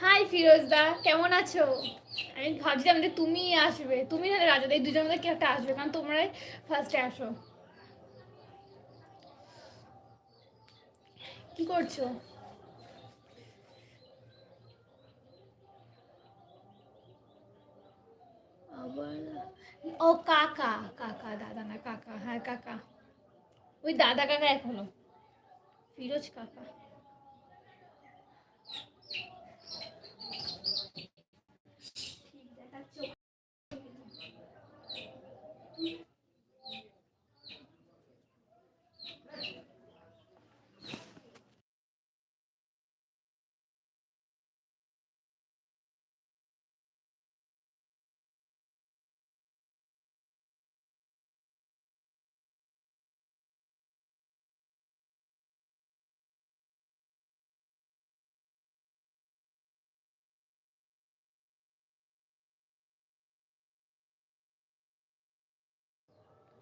High ফিরোজদা কেমন আছো? আমি ভাবছিলাম যে তুমি আসবে। তুমি না রাজা এই দুজনের মধ্যে কেউ একটা আসবে, কারণ তোমরাই ফার্স্টে আসো। কি করছ? আবার ও, কাকা কাকা, দাদা না, কাকা। হ্যাঁ কাকা। ওই দাদা, কাকা হলো ফিরোজ কাকা।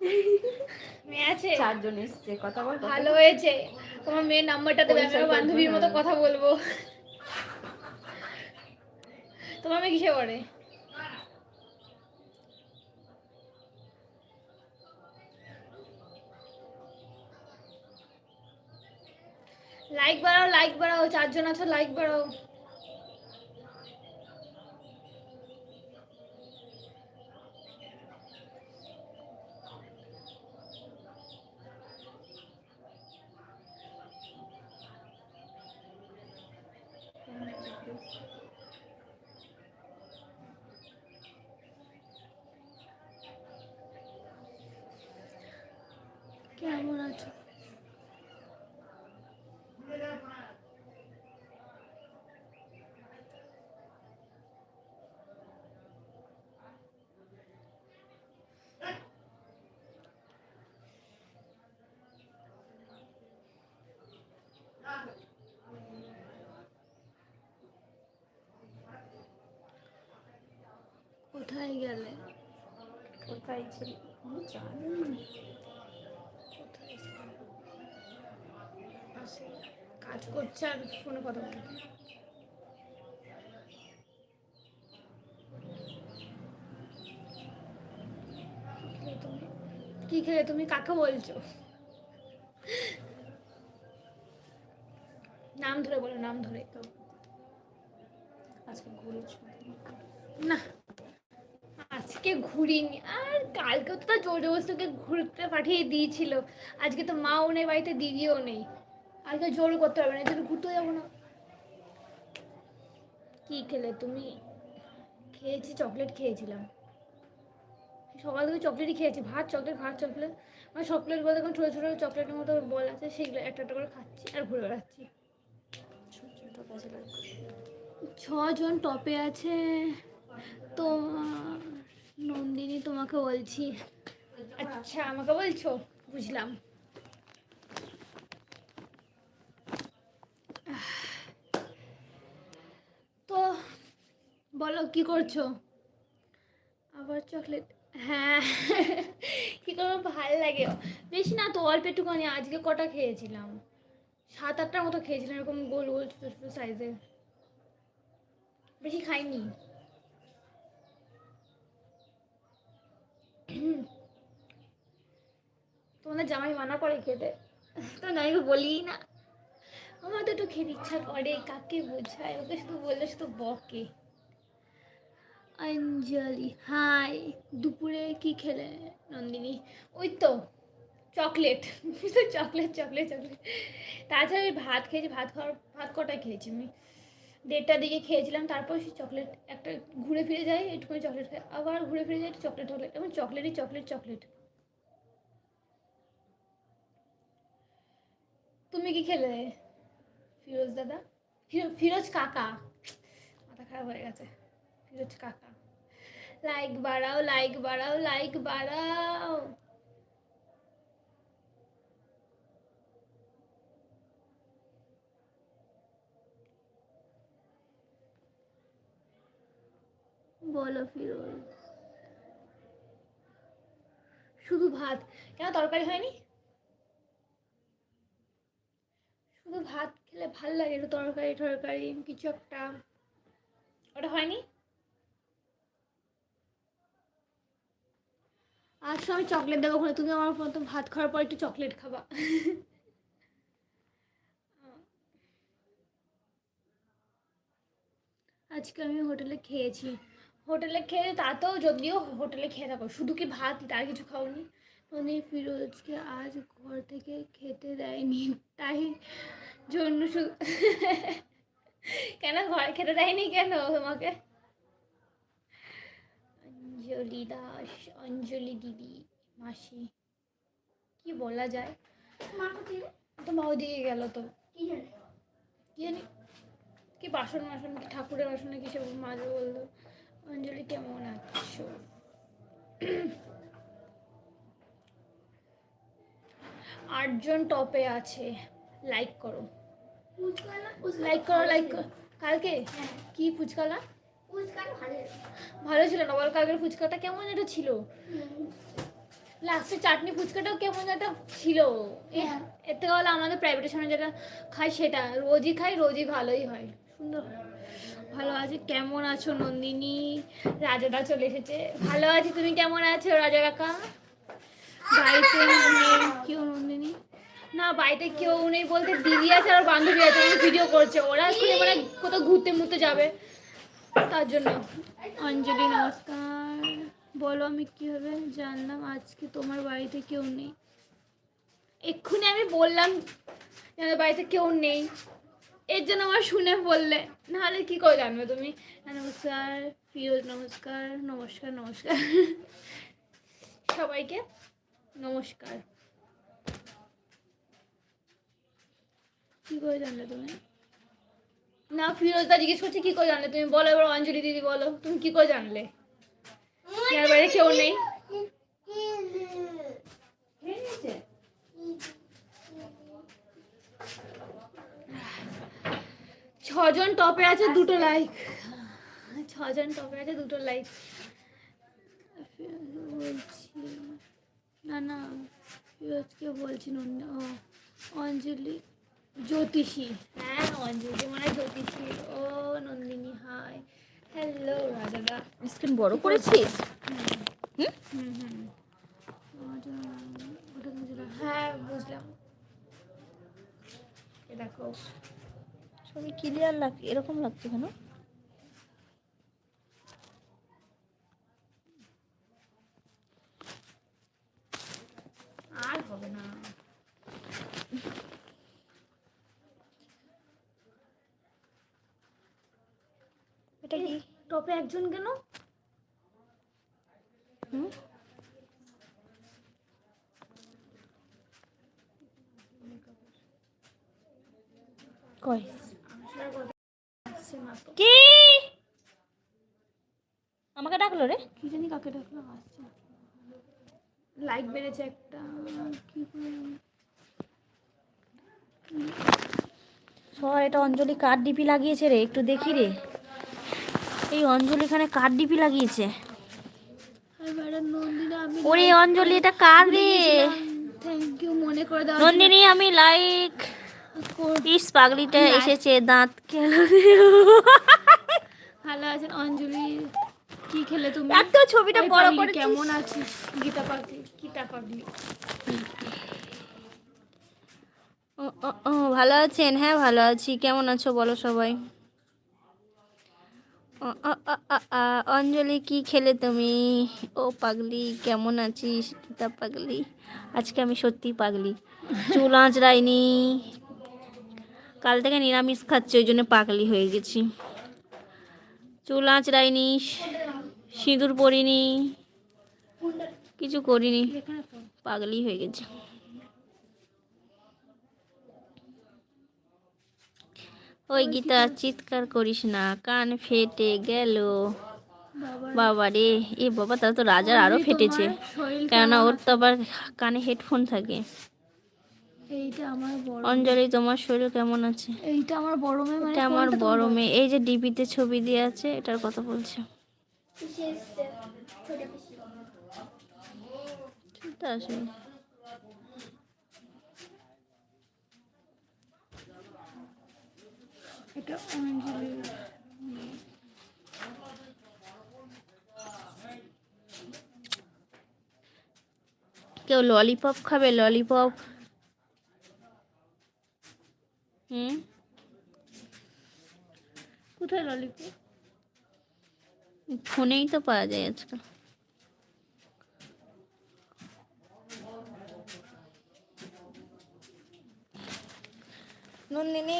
মেয়ে আছে? চারজন এসছে কথা বল ভালো হয়েছে। তোমার মেয়ের নাম্বারটা দেবে আমি বান্ধবীর মতো। কথা বলব। তোমার মেয়ে কিসে পড়ে? লাইক বাড়াও লাইক বাড়াও চারজন আছো লাইক বাড়াও। কেমন আছো? কোথায় গেলে? কোথায় ছিল আমি জানি? কাজ করছে আর ফোনে কথা বলছে কি খেলে তুমি? কাকে বলছো? নাম ধরে বলো নাম ধরে। তো আজকে ঘুরেছো না। ঘুরিনি। আর কালকে তো জোর জবরদস্তিকে ঘুরতে পাঠিয়ে দিয়েছিল। আজকে তো মাও নেই, বাড়িতে দিদিও নেই। আজকে জোর করতে হবে না যদি ঘুরতে যাব না। কি খেলে তুমি? খেয়েছি, চকলেট খেয়েছিলাম। সকাল থেকে চকলেটই খেয়েছি, ভাত, চকলেট ভাত, চকলেট। মানে চকলেট বলতে এখন ছোটো ছোটো চকলেটের মতো বল আছে, সেগুলো একটা একটা করে খাচ্ছি আর ঘুরে বেড়াচ্ছি। ছজন টপে আছে। তো নন্দিনী তোমাকে বলছি। আচ্ছা আমাকে বলছো? বুঝলাম। তো বলো কি করছ? আবার চকলেট। হ্যাঁ কি করব ভালো লাগে। বেশি না তো অল্প একটুখানি। আজকে কটা খেয়েছিলাম? সাত আটটার মতো খেয়েছিলাম এরকম গোল গোল ছোটো ছোটো সাইজের বেশি খাইনি। তোমাদের জামাই মানা করে খেতে। তো জামাইকে বলি না। আমার তো একটু খেতে ইচ্ছা করে, কাকে বোঝায়? ওকে শুধু বললে শুধু বকে। অঞ্জলি, হাই, দুপুরে কি খেলে নন্দিনী? ওই তো, চকলেট। তো চকলেট চকলেট চকলেট। তাছাড়া ভাত খেয়েছি, ভাত খাওয়ার, ভাত কটা খেয়েছি আমি? দেড়টার দিকে খেয়েছিলাম, তারপর সেই চকলেট একটা ঘুরে ফিরে যাই একটুখানি চকলেট খাই আবার ঘুরে ফিরে যাই চকলেট চকলেট। এবং চকলেটই চকলেট চকলেট। তুমি কি খেলে? ফিরোজ দাদা? ফিরো- ফিরোজ কাকা। মাথা খারাপ হয়ে গেছে। ফিরোজ কাকা। লাইক বাড়াও লাইক বাড়াও লাইক বাড়াও। বলো ফিরোজ। শুধু ভাত। কেন তরকারি হয়নি? শুধু ভাত খেলে ভালো লাগে, একটু তরকারি টরকারি, কিছু একটা। ওটা হয়নি? আজ আমি চকলেট দেবো ওখানে। তুমি আমার মতো ভাত খাওয়ার পর একটু চকলেট খাবা। আজকে আমি হোটেলে খেয়েছি। হোটেলে খেয়ে তাতেও যদিও হোটেলে খেয়ে থাকো। শুধু কি ভাত তার কিছু খাওনি? মানে ফিরোজকে আজ ঘর থেকে খেতে দেয়নি। তাই জন্য কেন ঘরে খেতে দেয়নি কেন তোমাকে? অঞ্জলি দাস অঞ্জলি দিদি মাসি কি বলা যায়? তো মাও দিয়ে গেল তো। কি জানি? কি জানি? কি বাসন মাসন কি ঠাকুরের বাসনে কি সব মাঝে বলল? অঞ্জলি কেমন আছো? আটজন টপে আছে। লাইক করো। লাইক করো লাইক করো। কালকে? কি ফুচকালা ভালো ছিল। না। বল কালকের ফুচকাটা কেমন একটা ছিল। লাস্টে চাটনি ফুচকাটাও কেমন একটা ছিল। এর থেকে হলো আমাদের প্রাইভেটের সামনে যেটা খাই সেটা। রোজই খাই রোজই ভালোই হয়। সুন্দর। হয়। ভালো আছে। কেমন আছো নন্দিনী? রাজাটা চলে এসেছে। ভালো আছি। তুমি কেমন আছো রাজা কাকা? বাড়িতে কেউ নন্দিনী না বাড়িতে কেউ নেই বলতে দিদি আছে আর বান্ধবী আছে ভিডিও করছে। ওরা এক্ষুনি মানে কোথাও ঘুরতে মুরতে যাবে তার জন্য। অঞ্জলি নমস্কার। বলো আমি কীভাবে জানলাম আজকে তোমার বাড়িতে কেউ নেই? এক্ষুনি আমি বললাম আমাদের বাড়িতে কেউ নেই। এর জন্য আমার শুনে বললে। নাহলে কি করে জানবে তুমি? হ্যাঁ, নমস্কার। ফিরোজ নমস্কার। নমস্কার নমস্কার। সবাইকে নমস্কার। কি করে জানলে তুমি? না, ফিরোজদা জিজ্ঞেস করছে, কি করে জানলে তুমি? বলো এবার, অঞ্জলি দিদি বলো, তুমি কি করে জানলে? ইয়ার কেউ নেই। ছজন টপে আছে, দুটো লাইক ছজন টপে আছে, দুটো লাইক বলছি। না না ফিরোজকে বলছি নন্দি ও অঞ্জলি জ্যোতিষী। হ্যাঁ অঞ্জলি মানে জ্যোতিষী। ও নন্দিনী হাই। হ্যালো রাজাদা। স্ক্রিন বড় করেছিস? হুম। হুম? হুম হ্যাঁ বুঝলাম। এ দেখো ছবি ক্লিয়ার লাগ এরকম লাগছে কেন আর হবে না। এটা কি? টপে একজন কেন? হুম? কি? আমাকে ডাকলো রে? কি জানি কাকে ডাকলো আসছে। লাইক বেড়েছে একটা কি এটা অঞ্জলি কার ডিপি লাগিয়েছে রে একটু দেখি রে। এই অঞ্জলি এখানে কার ডিপি লাগিয়েছে। ওরে অঞ্জলি এটা কার রে? থ্যাংক ইউ মনে করে দাও। নন্দিনী আমি লাইক ইস পাগলিটা এসেছে দাঁত কেন? ভালো আছেন অঞ্জলি? কি খেলে তুমি? এত ছবিটা বড় করেছিস। কেমন আছিস? গীতা পাগলি গীতা পাগলি ও, ভালো আছেন? হ্যাঁ ভালো আছি। কেমন আছো বলো সবাই? অঞ্জলি কি খেলে তুমি? ও পাগলি কেমন আছিস? গীতা পাগলি। আজকে আমি সত্যি পাগলি। চুল আঁচড়াইনি। কাল থেকে নিরামিষ খাচ্ছি ওই জন্য পাগলি হয়ে গেছি। চুল আঁচড়াইনি সিঁদুর পরিনি কিছু করিনি পাগলি হয়ে গেছে। ওই গীতা চিৎকার করিস না কান ফেটে গেল। বাবা রে এ বাবা তার তো রাজার আরও ফেটেছে। কেননা ওর তো আবার কানে হেডফোন থাকে। এইটা আমার বড় অঞ্জলি তোমার শরীর কেমন আছে? এইটা আমার বড় মেয়ে মানে এটা আমার বড় মেয়ে। এই যে ডিবিতে ছবি দিয়ে আছে এটার কথা বলছে। এটা অঞ্জলি কেউ ললিপপ খাবে ললিপপ হুম? কোথায় ললিপপ ফোনেই তো পাওয়া যায় আজকাল। নন্দিনী।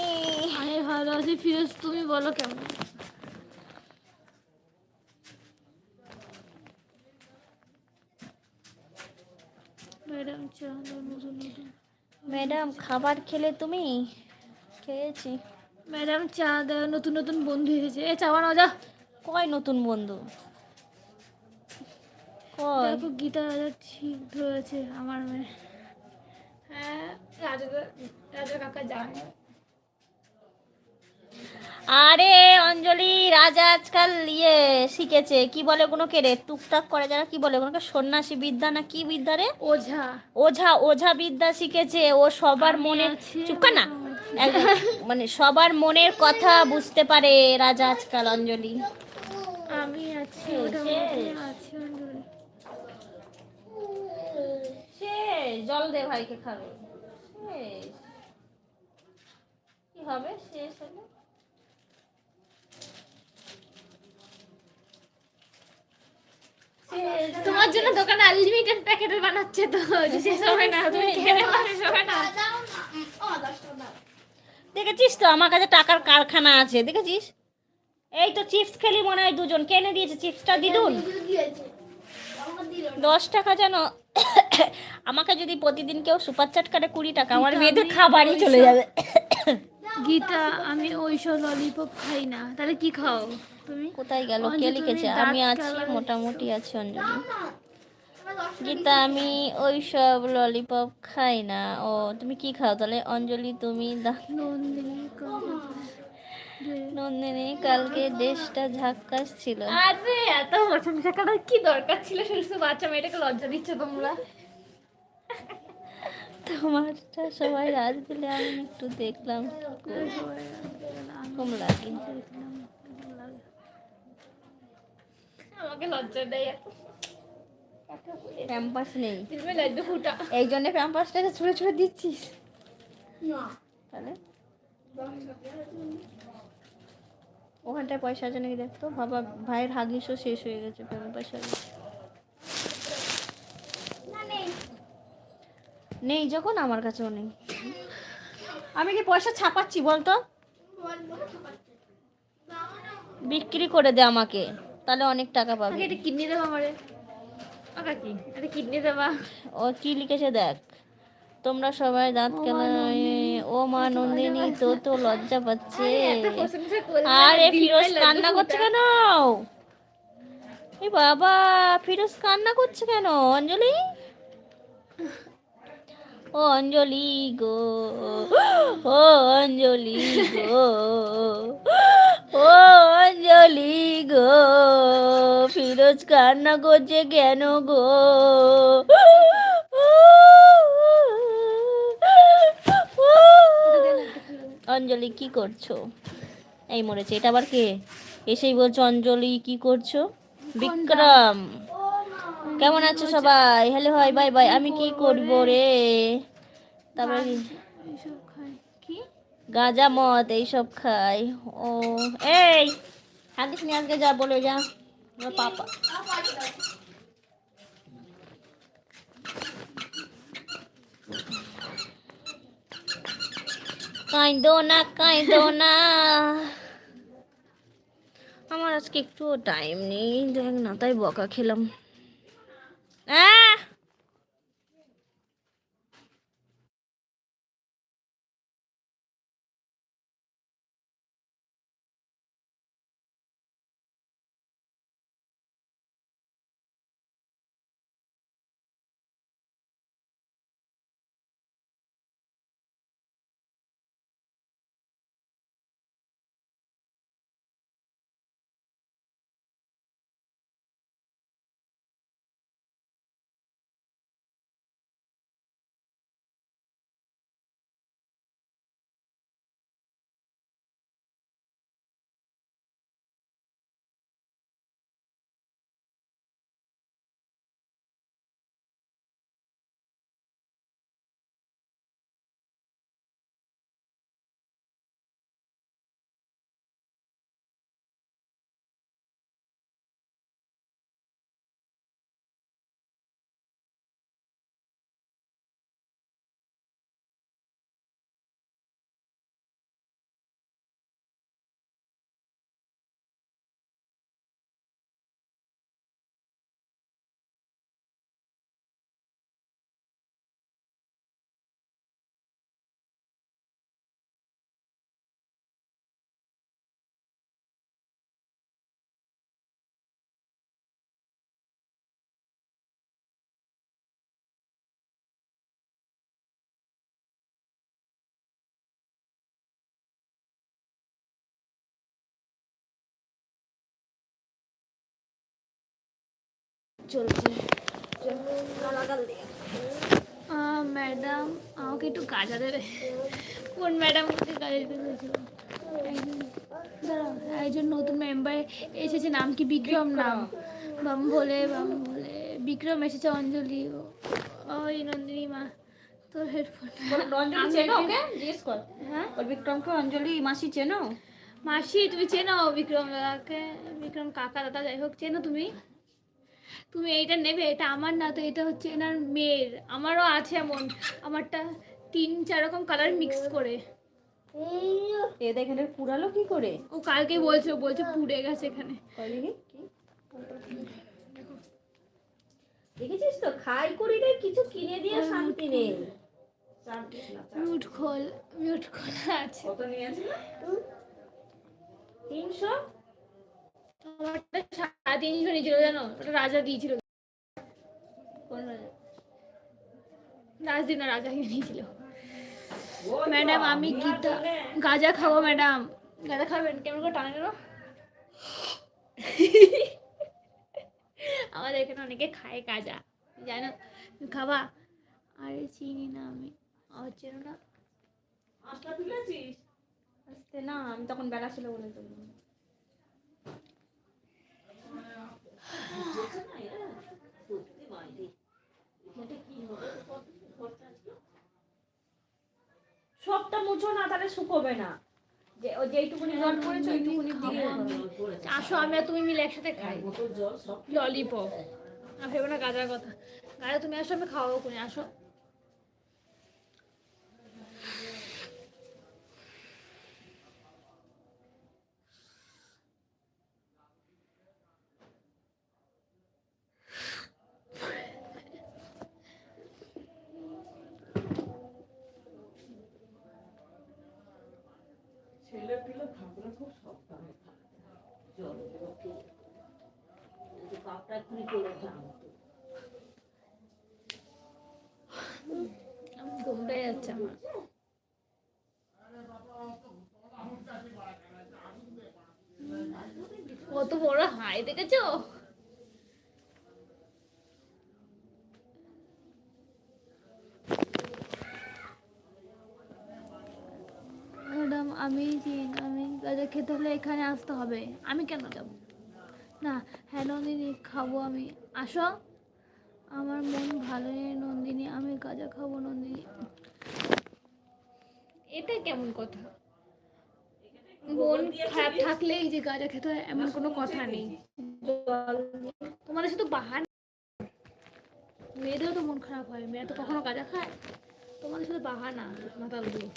আমি ভালো আছি ফিরোজ তুমি বলো কেমন? ম্যাডাম নতুন নতুন। ম্যাডাম খাবার খেলে তুমি? খেয়েছি। ম্যাডাম চা দাও নতুন নতুন বন্ধু এসেছে। এ চা বানাও যা কয় নতুন বন্ধু? কয়? গীতা রাজা ঠিক ধরেছে আমার মেয়ে। হ্যাঁ রাজা রাজা কাকা জানে আরে অঞ্জলি রাজা আজকাল ইয়ে শিখেছে কি বলে কোনো কে রে? টুকটাক করে যারা কি বলে ওগুলোকে? সন্ন্যাসী বিদ্যা না কি বিদ্যা রে? ওঝা। ওঝা ওঝা বিদ্যা শিখেছে ও সবার মনে আছি চুপ কর না। মানে সবার মনের কথা বুঝতে পারে রাজা আজকাল অঞ্জলি। আমি আছি। আছি জল দে ভাইকে খাবে। শেষ। কি হবে? শেষ হলে? তোমার জন্য দোকানে আনলিমিটেড প্যাকেটের বানাচ্ছে তো যে শেষ হবে না তুমি খেলে শেষ হবে না। দেখেছিস তো আমার কাছে টাকার কারখানা আছে দেখেছিস? এই তো চিপস খেলি মনে হয় দুজন। কেনে দিয়েছে চিপসটা? দিদুন। দশ টাকা যেন আমাকে যদি প্রতিদিন কেউ সুপার চাট কাটে কুড়ি টাকা আমার মেয়েদের খাবারই চলে যাবে। গীতা আমি ওইসব ললিপপ খাই না। তাহলে কি খাও তুমি? কোথায় গেল? কে লিখেছে? আমি আছি মোটামুটি আছি অঞ্জলি। গীতা আমি ওই সব ললিপপ খাই না। ও তুমি কি খাও? তাহলে অঞ্জলি তুমি দা- নন্দিনী কালকে ড্রেসটা ঝাক্কাস ছিল। আরে এত প্রশংসা করার কি দরকার ছিল? শুধু বাচ্চা মেয়েটাকে লজ্জা দিচ্ছ তোমরা। তোমারটা সবাই রাত দিলে আমি একটু দেখলাম। কম লাগে। আমাকে লজ্জা দেয়। প্যাম্পাস নেই। এই জন্য প্যাম্পাসটাকে ছুঁড়ে ছুঁড়ে দিচ্ছিস। তাহলে? ওখানটায় পয়সা আছে নাকি দেখতো? বাবা ভাইয়ের হাগিসও শেষ হয়ে গেছে প্যাম্পাস হাগিস নেই। যখন আমার কাছেও নেই। আমি কি পয়সা ছাপাচ্ছি বলতো? বিক্রি করে দে আমাকে তাহলে অনেক টাকা পাবে। এটা কিডনি দেবা আমারে। কি? এটা কিডনি দেবা। ও কি লিখেছে দেখ। তোমরা সবাই দাঁত কেন। ও মা নন্দিনী তো তো লজ্জা পাচ্ছে। আরে ফিরোজ কান্না করছে কেন? এ বাবা ফিরোজ কান্না করছে কেন? অঞ্জলি? ও অঞ্জলি গো ও অঞ্জলি গো ও অঞ্জলি গো ফিরোজ কান্না করছে কেন গো? অঞ্জলি, কি করছ? এই মরেছে। এটা আবার কে? এসেই বলছো, অঞ্জলি, কি করছ? বিক্রম, কেমন আছো সবাই? হ্যালো হাই বাই বাই আমি কি করব রে? তারপরে গাঁজা মদ, এইসব খাই। ও, এই। হাগিস নিয়ে আজকে যা বলে যা। পাপা। কাঁদো না কাঁদো না। আমার আজকে একটু টাইম নেই। দেখ না, তাই বকা খেলাম। আহ! চলছে। ম্যাডাম আমাকে একটু গাজা দেবে। কোন ম্যাডাম আমাকে গাজা দিতে বলেছিল? একজন নতুন মেম্বার এসেছে নাম কি? বিক্রম নাম। বাম বলে বাম বলে। বিক্রম এসেছে অঞ্জলি। ও- ওই নন্দিনী মা তোর হেডফোন অঞ্জলি চেনো ওকে? জিজ্ঞেস কর। হ্যাঁ? ওর বিক্রমকে অঞ্জলি মাসি চেনো? মাসি তুমি চেনো বিক্রম দাদাকে? বিক্রম কাকা দাদা যাই হোক চেনো তুমি? তুমি এইটা নেবে এটা আমার না তো এটা হচ্ছে এনার মেয়ের। আমারও আছে এমন আমারটা তিন চার রকম কালার মিক্স করে। এ দেখেন এর পুরালো কি করে? ও কালকে বলছে বলছে পুড়ে গেছে এখানে। কি? দেখেছিস তো? খাই করি রে কিছু কিনে দিয়ে শান্তি নেই। মিউট খোল মিউট খোলা আছে। কত নিয়েছিল? তিনশো? আমারটা সাড়ে তিনশো নিয়েছিল জানো? ওটা রাজা দিয়েছিল। কোন রাজা? রাজদিনা রাজাকে নিয়েছিল। ম্যাডাম, আমি গীতা গাজা খাব, ম্যাডাম। গাজা খাবেন? কেমন করে টানে গেল আমাদের এখানে অনেকে খায় গাজা। জানো? খাবা? আরে চিনি না আমি। আমার চেনো না? আসতে না, আমি তখন বেলা ছিল বলে তো। সবটা মুছো না তাহলে শুকোবে না। যে ও যেইটুকুনি জল পড়েছে ওইটুকুনি দিকে আসো আমি আর তুমি মিলে একসাথে খাই। ললিপপ আর ভেবো না গাজার কথা। গাজা তুমি আসো আমি খাওয়াবো কোনে আসো ছেলে পিলে থাকলে খুব সাবধানে থাকতে হয়। জল একটু যদি কাপটা এক্ষুনি করে জানতো আমার ঘুমটাই যাচ্ছে আমার কত হাই দেখেছ ম্যাডাম আমি চিন আমি গাজা খেতে হলে এখানে আসতে হবে। আমি কেন যাব? না হ্যাঁ নন্দিনী, খাব আমি। আসো। আমার মন ভালো নেই, নন্দিনী। আমি গাজা খাব, নন্দিনী। এটা কেমন কথা? মন খারাপ থাকলেই যে গাঁজা খেতে হয়, এমন কোনো কথা নেই। তোমাদের শুধু বাহান। মেয়েদেরও তো মন খারাপ হয়, মেয়েরা তো কখনো গাঁজা খায়। তোমাদের শুধু বাহানা, মাতাল দিয়ে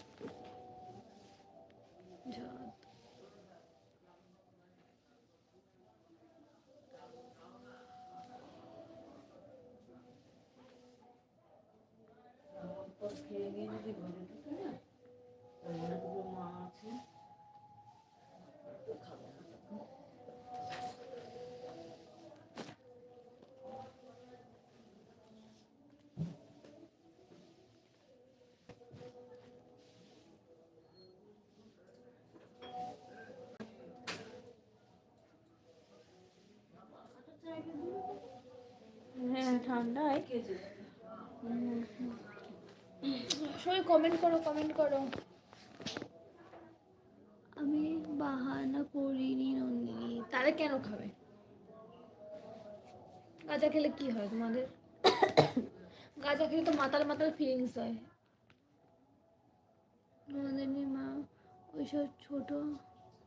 যা। তারপর খেয়ে ঘরে ঢুকে না ওর মনে দুটো মা আছে তো খাবে না তখন। হ্যাঁ ঠান্ডায় খেয়েছে সবাই কমেন্ট করো কমেন্ট করো। আমি বাহানা করিনি নন্দিনী। তাহলে কেন খাবে? গাঁজা খেলে কি হয় তোমাদের? গাঁজা খেলে তো মাতাল মাতাল ফিলিংস হয়। নন্দিনী মা ওইসব ছোট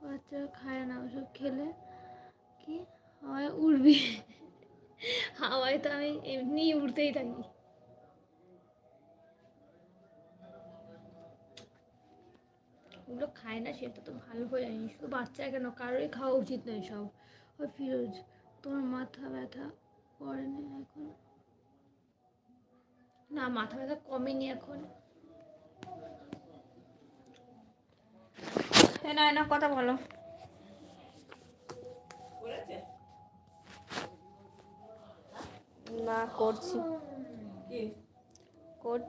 বাচ্চারা খায় না ওইসব খেলে কি হয় উড়বি হাওয়ায় তো আমি এমনি উড়তেই থাকি। ওগুলো খায় না, সেটা তো ভালো করে জানি। শুধু বাচ্চা কেন? কারোরই খাওয়া উচিত নয় সব। ওই ফিরোজ, তোমার মাথা ব্যথা করেনি এখন? না, মাথা ব্যথা কমেনি এখন। না না, কথা বলো। না করছি। কি? কর